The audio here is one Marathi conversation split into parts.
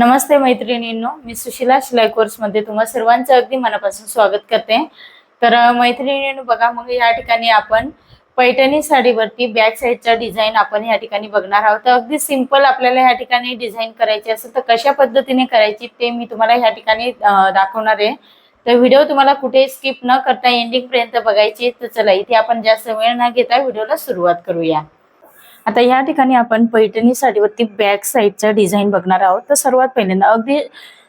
नमस्ते मैत्रिणींनो मी सुशिला शिलाई कोर्समध्ये तुम्हा सर्वांचं अगदी मनापासून स्वागत करते. तर मैत्रिणींनो बघा मग या ठिकाणी आपण पैठणी साडीवरती बॅक साईडचा डिझाईन आपण या ठिकाणी बघणार आहोत. तर अगदी सिंपल आपल्याला या ठिकाणी डिझाईन करायची असेल तर कशा पद्धतीने करायची ते मी तुम्हाला या ठिकाणी दाखवणार आहे. तर व्हिडिओ तुम्हाला कुठे स्किप न करता एंडिंग पर्यंत बघायची तर चला इथे आपण जास्त वेळ न घेता व्हिडिओला सुरुवात करूया. आता या ठिकाणी आपण पैठणीसाठी वरती बॅक साईडचा डिझाईन बघणार आहोत. तर सर्वात पहिल्यांदा अगदी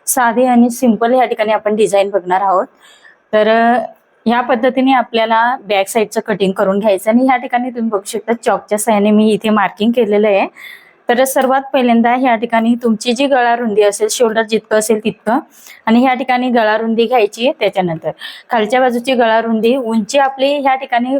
साधे आणि सिंपल या ठिकाणी आपण डिझाईन बघणार आहोत. तर ह्या पद्धतीने आपल्याला बॅक साईडचं कटिंग करून घ्यायचं आणि ह्या ठिकाणी तुम्ही बघू शकता चॉकच्या साह्याने मी इथे मार्किंग केलेलं आहे. तर सर्वात पहिल्यांदा ह्या ठिकाणी तुमची जी गळा रुंदी असेल शोल्डर जितकं असेल तितकं. आणि ह्या ठिकाणी गळा रुंदी घ्यायची त्याच्यानंतर. खालच्या बाजूची गळा रुंदी उंची आपली ह्या ठिकाणी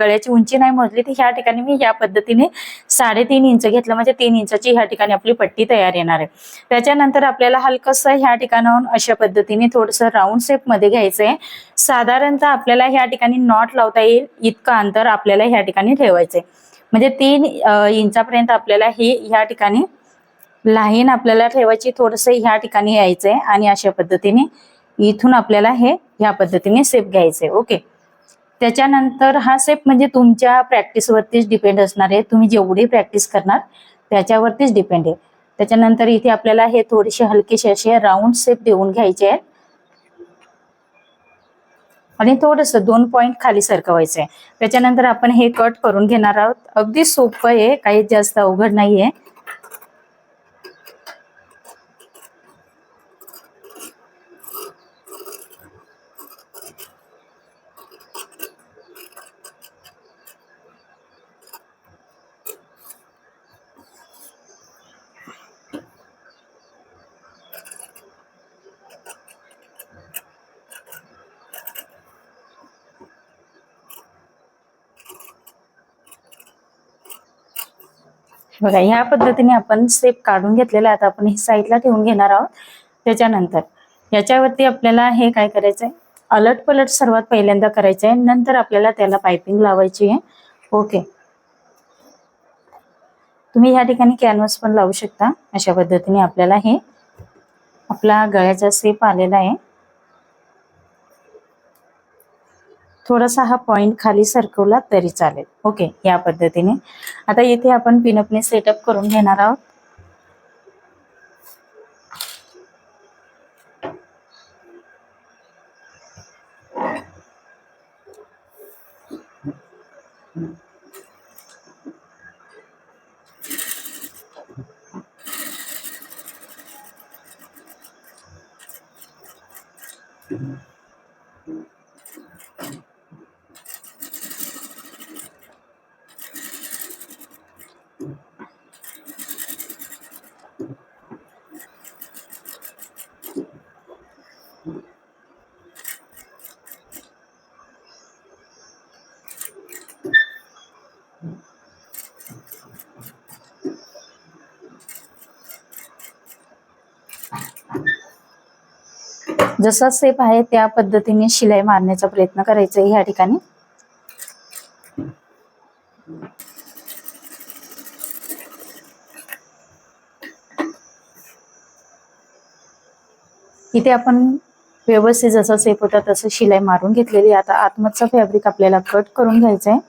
गळ्याची उंची नाही मोजली तर ह्या ठिकाणी मी या पद्धतीने साडेतीन इंच घेतलं. म्हणजे तीन इंचाची ह्या ठिकाणी आपली पट्टी तयार येणार आहे. त्याच्यानंतर आपल्याला हलकसं ह्या ठिकाणाहून अशा पद्धतीने थोडंसं राऊंड शेपमध्ये घ्यायचं आहे साधारणतः आपल्याला ह्या ठिकाणी नॉट लावता येईल इतकं अंतर आपल्याला ह्या ठिकाणी ठेवायचं आहे म्हणजे तीन इंचापर्यंत आपल्याला ही ह्या ठिकाणी लाईन आपल्याला ठेवायची थोडंसं ह्या ठिकाणी यायचंय आणि अशा पद्धतीने इथून आपल्याला हे ह्या पद्धतीने सेप घ्यायचंय. ओके त्याच्यानंतर हा सेप म्हणजे तुमच्या प्रॅक्टिसवरतीच डिपेंड असणार आहे. तुम्ही जेवढी प्रॅक्टिस करणार त्याच्यावरतीच डिपेंड आहे. त्याच्यानंतर इथे आपल्याला हे थोडेसे हलकेसे असे राऊंड सेप देऊन घ्यायचे आहेत. आणि थोडस दोन पॉइंट खाली सरकवायचं आहे त्याच्यानंतर आपण हे कट करून घेणार आहोत. अगदी सोपं आहे काही जास्त अवघड नाहीये. बघा ह्या पद्धतीने आपण सेप काढून घेतलेला आहे. आता आपण हे साईडला ठेवून घेणार आहोत. त्याच्यानंतर याच्यावरती आपल्याला हे काय करायचंय? अलट पलट सर्वात पहिल्यांदा करायचं आहे नंतर आपल्याला त्याला पायपिंग लावायची आहे. ओके तुम्ही ह्या ठिकाणी कॅनव्हास पण लावू शकता. अशा पद्धतीने आपल्याला हे आपला गळ्याचा सेप आलेला आहे. थोडासा हा पॉइंट खाली सरकवला तरी चालेल. ओके या पद्धतीने. आता इथे आपण पिनअपने सेटअप करून घेणार आहोत. जसा सेप आहे त्या पद्धतीने शिलाई मारण्याचा प्रयत्न करायचा आहे ह्या ठिकाणी. इथे आपण व्यवस्थित जसा सेप होता तसं शिलाई मारून घेतलेली आता आतमधचा फॅब्रिक आपल्याला कट करून घ्यायचा आहे.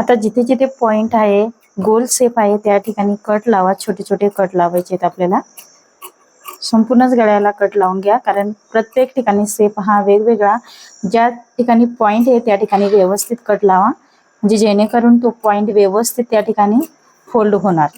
आता जिथे जिथे पॉइंट आहे गोल सेप आहे त्या ठिकाणी कट लावा छोटे छोटे कट लावायचे आहेत आपल्याला. संपूर्णच गळ्याला कट लावून घ्या कारण प्रत्येक ठिकाणी सेप हा वेगवेगळा. ज्या ठिकाणी पॉईंट आहे त्या ठिकाणी व्यवस्थित कट लावा. म्हणजे जेणेकरून तो पॉईंट व्यवस्थित त्या ठिकाणी फोल्ड होणार.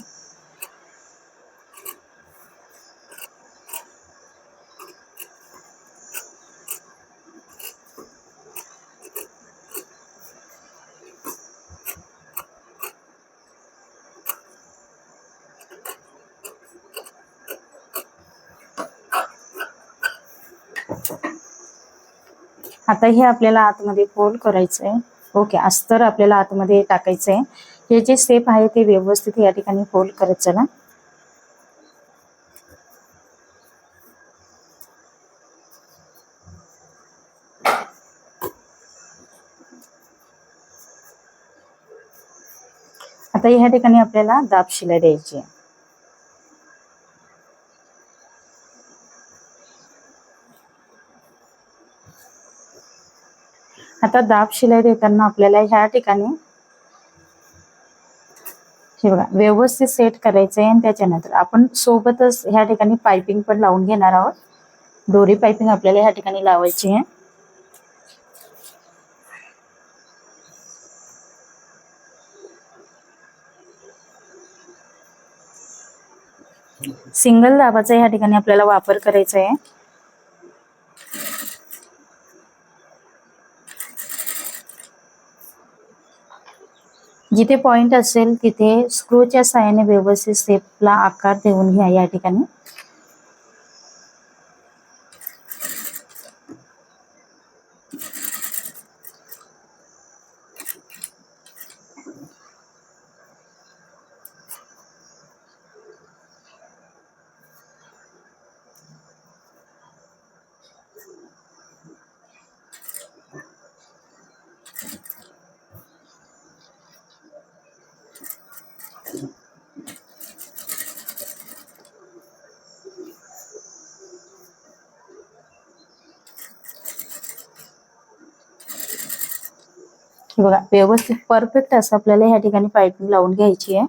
आता हे आपल्याला आतमध्ये फोल्ड करायचं आहे ओके अस्तर आपल्याला आतमध्ये टाकायचं आहे हे जे सेप आहे ते व्यवस्थित या ठिकाणी फोल्ड करत चला. आता ह्या ठिकाणी आपल्याला दाब शिलाई द्यायची आहे. आता दाब शिलाई देताना आपल्याला ह्या ठिकाणी हे बघा व्यवस्थित सेट करायचं आहे आणि त्याच्यानंतर आपण सोबतच ह्या ठिकाणी पायपिंग पण लावून घेणार आहोत. दोरी पायपिंग आपल्याला ह्या ठिकाणी लावायची आहे. सिंगल दाबाचा ह्या ठिकाणी आपल्याला वापर करायचा आहे. जिथे पॉइंट असेल तिथे स्क्रूच्या साहाय्याने व्यवस्थित स्टेपला आकार देऊन घ्या या ठिकाणी. बघा व्यवस्थित परफेक्ट असं आपल्याला ह्या ठिकाणी पायपिंग लावून घ्यायची आहे.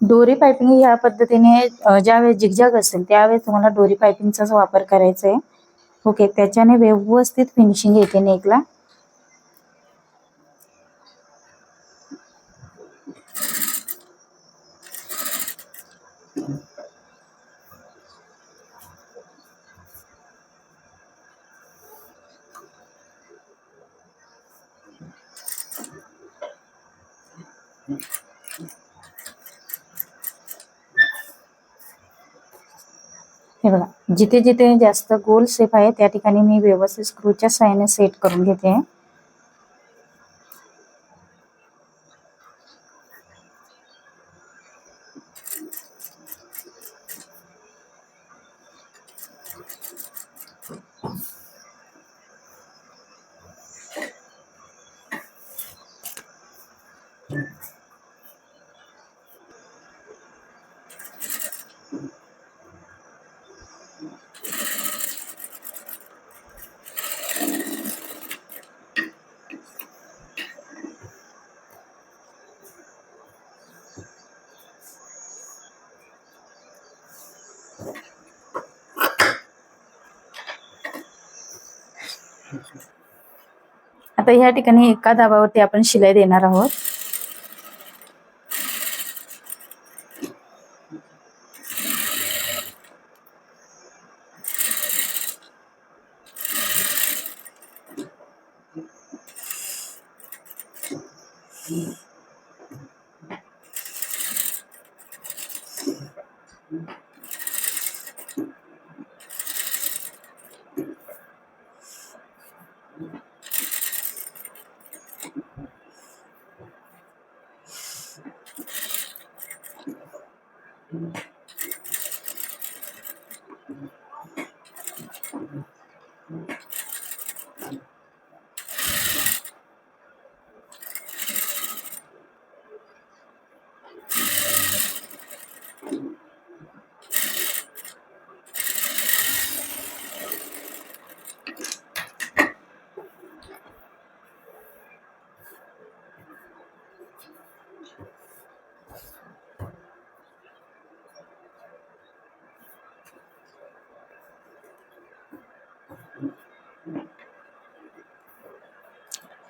दोरी पायपिंग ह्या पद्धतीने ज्यावेळेस जिगजाग असेल त्यावेळेस तुम्हाला दोरी पायपिंगचाच वापर करायचा आहे. ओके त्याच्याने व्यवस्थित फिनिशिंग येते नेकला हे बघा जिथे जिथे जास्त गोल शेप आहे त्या ठिकाणी मी व्यवस्थित स्क्रूच्या साह्याने सेट करून घेते. आता ह्या ठिकाणी एका दाबावरती आपण शिलाई देणार आहोत.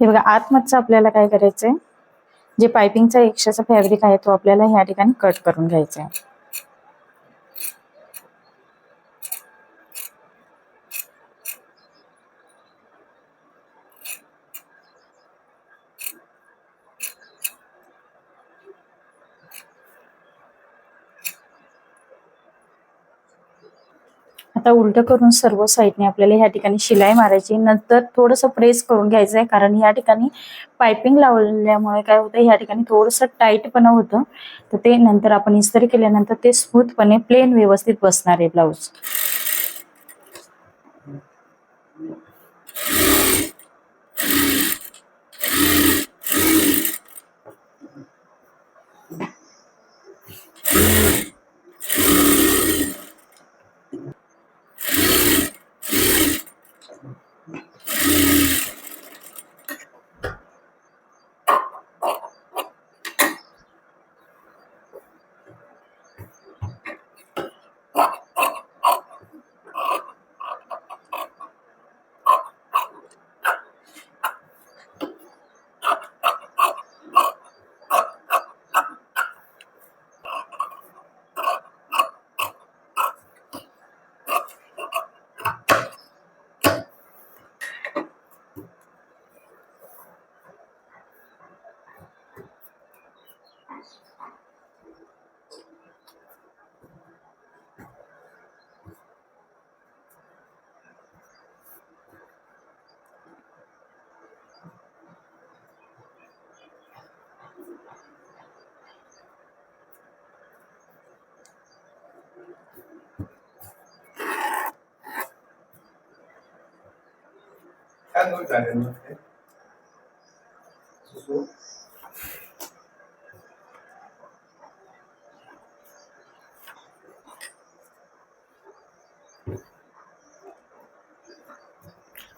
हे बघा आतमधचं आपल्याला काय करायचंय? जे पायपिंगचा एक्स्ट्राचा फॅब्रिक आहे तो आपल्याला ह्या ठिकाणी कट करून घ्यायचा आहे आता उलट करून सर्व साईडने आपल्याला ह्या ठिकाणी शिलाई मारायची. नंतर थोडस प्रेस करून घ्यायचंय कारण या ठिकाणी पायपिंग लावल्यामुळे काय होतं ह्या ठिकाणी थोडस टाईटपणा होतं. तर ते नंतर आपण इस्त्री केल्यानंतर ते स्मूथपणे प्लेन व्यवस्थित बसणार आहे ब्लाऊज.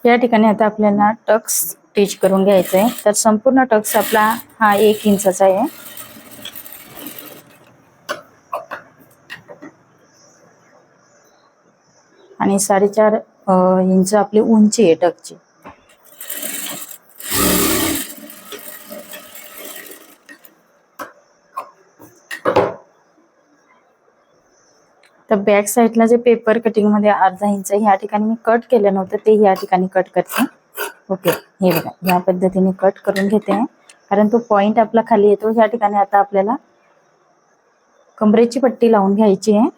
या ठिकाणी आता आपल्याला टक्स स्टिच करून घ्यायचं आहे तर संपूर्ण टक्स आपला हा एक इंचाचा आहे. आणि साडेचार इंच आपली उंची आहे टकची तर बॅक साईडला जे पेपर कटिंगमध्ये अर्धा इंच ह्या ठिकाणी मी कट केलं नव्हतं ते या ठिकाणी कट करते. ओके हे बघा या पद्धतीने कट करून घेते कारण तो पॉइंट आपला खाली येतो ह्या ठिकाणी आता आपल्याला कमरेची पट्टी लावून घ्यायची आहे.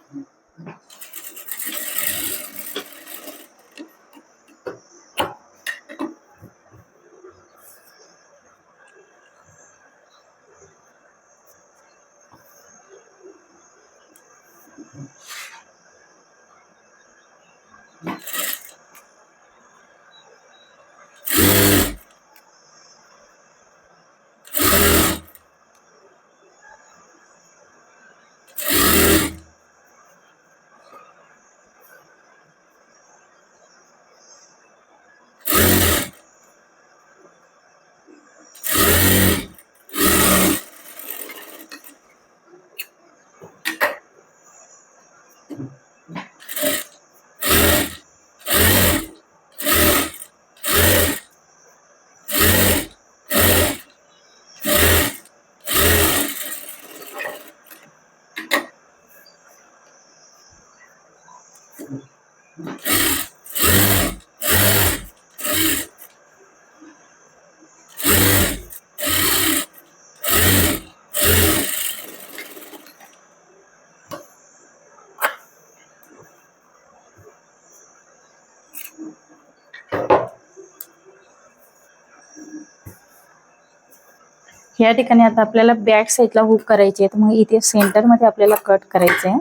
या ठिकाणी आता आपल्याला बॅक साईडला हुक करायची आहे. तर मग इथे सेंटरमध्ये आपल्याला कट करायचं आहे.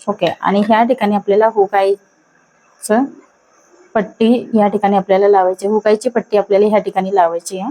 ओके आणि ह्या ठिकाणी आपल्याला हुकायचं पट्टी या ठिकाणी आपल्याला लावायची हुकायची पट्टी आपल्याला ह्या ठिकाणी लावायची आहे.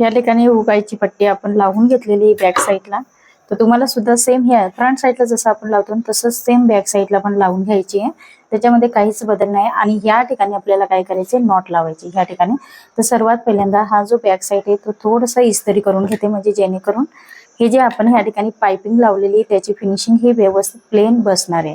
या ठिकाणी उगायची पट्टी आपण लावून घेतलेली बॅक साईडला तर तुम्हाला सुद्धा सेम हे फ्रंट साईडला जसं आपण लावतो तसंच सेम बॅक साईडला पण लावून घ्यायची आहे. त्याच्यामध्ये काहीच बदल नाही. आणि या ठिकाणी आपल्याला काय करायचे नॉट लावायची या ठिकाणी. तर सर्वात पहिल्यांदा हा जो बॅक साईड आहे तो थोडासा इस्त्री करून घेते म्हणजे जेणेकरून हे जे आपण ह्या ठिकाणी पायपिंग लावलेली आहे, त्याची फिनिशिंग ही व्यवस्थित प्लेन बसणार आहे.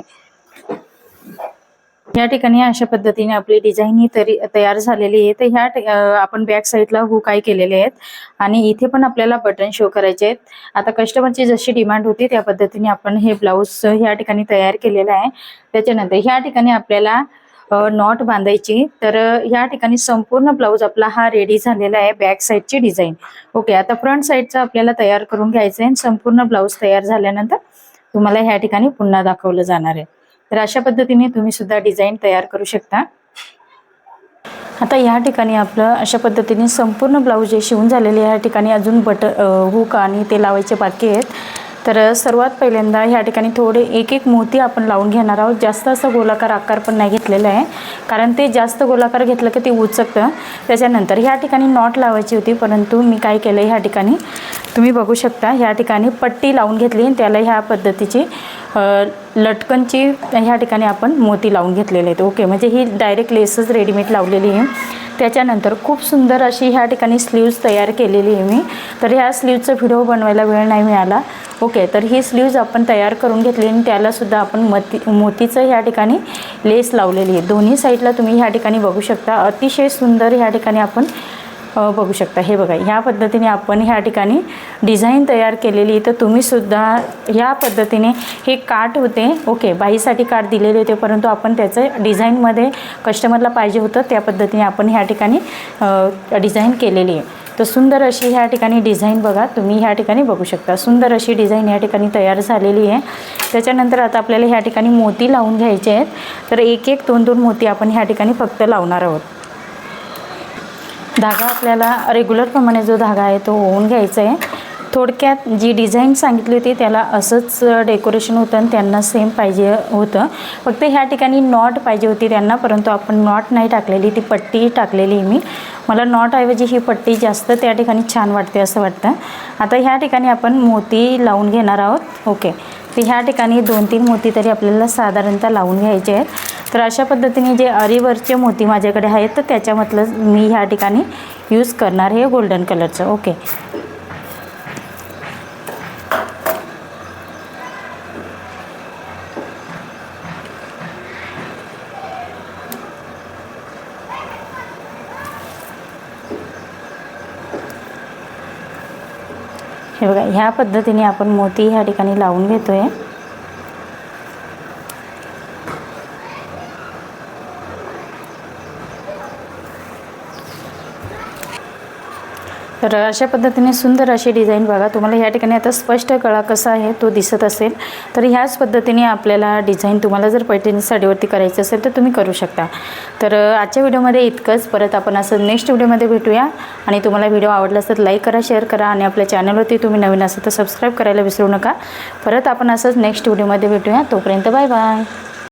या ठिकाणी अशा पद्धतीने आपली डिझाईन ही तरी तयार झालेली आहे. तर ह्या आपण बॅक साईडला हुक आय केलेले आहेत. आणि इथे पण आपल्याला बटन शो करायचे आहेत. आता कस्टमरची जशी डिमांड होती त्या पद्धतीने आपण हे ब्लाऊज ह्या ठिकाणी तयार केलेलं आहे. त्याच्यानंतर ह्या ठिकाणी आपल्याला नॉट बांधायची. तर ह्या ठिकाणी संपूर्ण ब्लाऊज आपला हा रेडी झालेला आहे बॅक साईडची डिझाईन ओके आता फ्रंट साईडचा आपल्याला तयार करून घ्यायचं आहे. आणि संपूर्ण ब्लाऊज तयार झाल्यानंतर तुम्हाला ह्या ठिकाणी पुन्हा दाखवलं जाणार आहे. तर अशा पद्धतीने तुम्ही सुद्धा डिझाईन तयार करू शकता. आता या ठिकाणी आपलं अशा पद्धतीने संपूर्ण ब्लाऊज जे शिवून झालेले या ठिकाणी अजून बट हुक आणि ते लावायचे बाकी आहेत. तर सर्वात पहिल्यांदा ह्या ठिकाणी थोडे एक एक मोती आपण लावून घेणार आहोत. जास्त असं गोलाकार आकार पण नाही घेतलेला आहे. कारण ते जास्त गोलाकार घेतलं की ते उचकतं. त्याच्यानंतर ह्या ठिकाणी नॉट लावायची होती परंतु मी काय केलं ह्या ठिकाणी तुम्ही बघू शकता ह्या ठिकाणी पट्टी लावून घेतली आणि त्याला ह्या पद्धतीची लटकनची ह्या ठिकाणी आपण मोती लावून घेतलेले आहेत. ओके म्हणजे ही डायरेक्ट लेसच रेडीमेड लावलेली आहे. त्याच्यानंतर खूप सुंदर अशी ह्या ठिकाणी स्लीव्ज तयार केलेली आहे मी. तर ह्या स्लीवचा व्हिडिओ बनवायला वेळ नाही मिळाला. ओके तर ही स्लीव्ज आपण तयार करून घेतली आणि त्यालासुद्धा आपण मती मोतीचं ह्या ठिकाणी लेस लावलेली आहे. दोन्ही साईडला तुम्ही ह्या ठिकाणी बघू शकता. अतिशय सुंदर ह्या ठिकाणी आपण बघू शकता. हे बघा ह्या पद्धतीने आपण ह्या ठिकाणी डिझाईन तयार केलेली तर तुम्हीसुद्धा ह्या पद्धतीने हे काठ होते. ओके बाईसाठी काठ दिलेले होते परंतु आपण त्याचं डिझाईनमध्ये कस्टमरला पाहिजे होतं त्या पद्धतीने आपण ह्या ठिकाणी डिझाईन केलेली आहे. तर सुंदर अशी ह्या ठिकाणी डिझाईन बघा तुम्ही ह्या ठिकाणी बघू शकता. सुंदर अशी डिझाईन ह्या ठिकाणी तयार झालेली आहे. त्याच्यानंतर आता आपल्याला ह्या ठिकाणी मोती लावून घ्यायचे आहेत. तर एक एक दोन दोन मोती आपण ह्या ठिकाणी फक्त लावणार आहोत. धागा आपल्याला रेग्युलरप्रमाणे जो धागा आहे तो होऊन घ्यायचा आहे. थोडक्यात जी डिझाईन सांगितली होती त्याला असंच डेकोरेशन होतं आणि त्यांना सेम पाहिजे होतं. फक्त ह्या ठिकाणी नॉट पाहिजे होती त्यांना परंतु आपण नॉट नाही टाकलेली ती पट्टी टाकलेली मी. मला नॉटऐवजी ही पट्टी जास्त त्या ठिकाणी छान वाटते असं वाटतं. आता ह्या ठिकाणी आपण मोती लावून घेणार आहोत. ओके तर ह्या ठिकाणी दोन तीन मोती तरी आपल्याला साधारणतः लावून घ्यायचे आहेत. तर अशा पद्धतीने जे अरीवरचे मोती माझ्याकडे आहेत तर त्याच्यामधलं मी ह्या ठिकाणी यूज करणार हे गोल्डन कलरचं ओके हे बघा ह्या पद्धतीने आपण मोती ह्या ठिकाणी लावून घेतो आहे तर अशा पद्धतीने सुंदर अशी डिझाईन बघा. तुम्हाला ह्या ठिकाणी आता स्पष्ट कळा कसा आहे तो दिसत असेल. तर ह्याच पद्धतीने आपल्याला डिझाईन तुम्हाला जर पैठणी साडीवरती करायचं असेल तर तुम्ही करू शकता. तर आजच्या व्हिडिओमध्ये इतकंच. परत आपण असं नेक्स्ट व्हिडिओमध्ये भेटूया. आणि तुम्हाला व्हिडिओ आवडला असेल तर लाईक करा शेअर करा आणि आपल्या चॅनलवरती तुम्ही नवीन असेल तर सबस्क्राईब करायला विसरू नका. परत आपण असंच नेक्स्ट व्हिडिओमध्ये भेटूया. तोपर्यंत बाय बाय